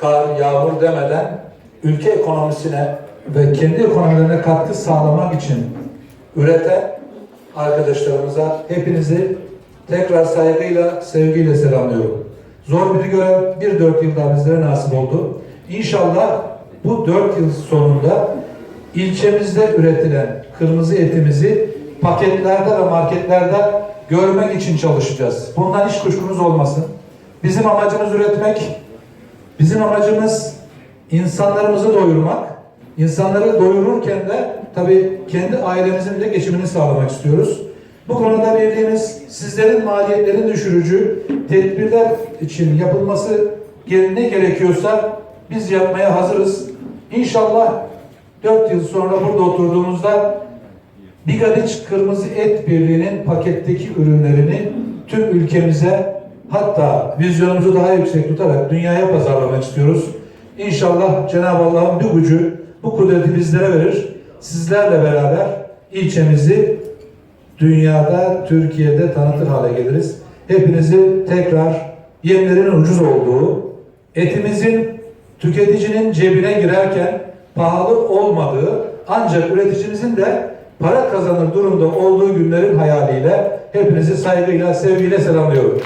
kar, yağmur demeden ülke ekonomisine ve kendi ekonomilerine katkı sağlamak için üreten arkadaşlarımıza hepinizi tekrar saygıyla, sevgiyle selamlıyorum. Zor bir görev, bir dört yılda bizlere nasip oldu. İnşallah bu dört yıl sonunda ilçemizde üretilen kırmızı etimizi paketlerde ve marketlerde görmek için çalışacağız. Bundan hiç kuşkunuz olmasın. Bizim amacımız üretmek, bizim amacımız insanlarımızı doyurmak. İnsanları doyururken de tabii kendi ailemizin de geçimini sağlamak istiyoruz. Bu konuda verdiğimiz sizlerin maliyetlerini düşürücü tedbirler için yapılması ne gerekiyorsa biz yapmaya hazırız. İnşallah 4 yıl sonra burada oturduğumuzda Bigadiç Kırmızı Et Birliği'nin paketteki ürünlerini tüm ülkemize hatta vizyonumuzu daha yüksek tutarak dünyaya pazarlamak istiyoruz. İnşallah Cenab-ı Allah'ın bir gücü bu kudreti bizlere verir. Sizlerle beraber ilçemizi dünyada, Türkiye'de tanıtır hale geliriz. Hepinizi tekrar yemlerin ucuz olduğu, etimizin tüketicinin cebine girerken pahalı olmadığı ancak üreticimizin de para kazanır durumda olduğu günlerin hayaliyle hepinizi saygıyla, sevgiyle selamlıyorum.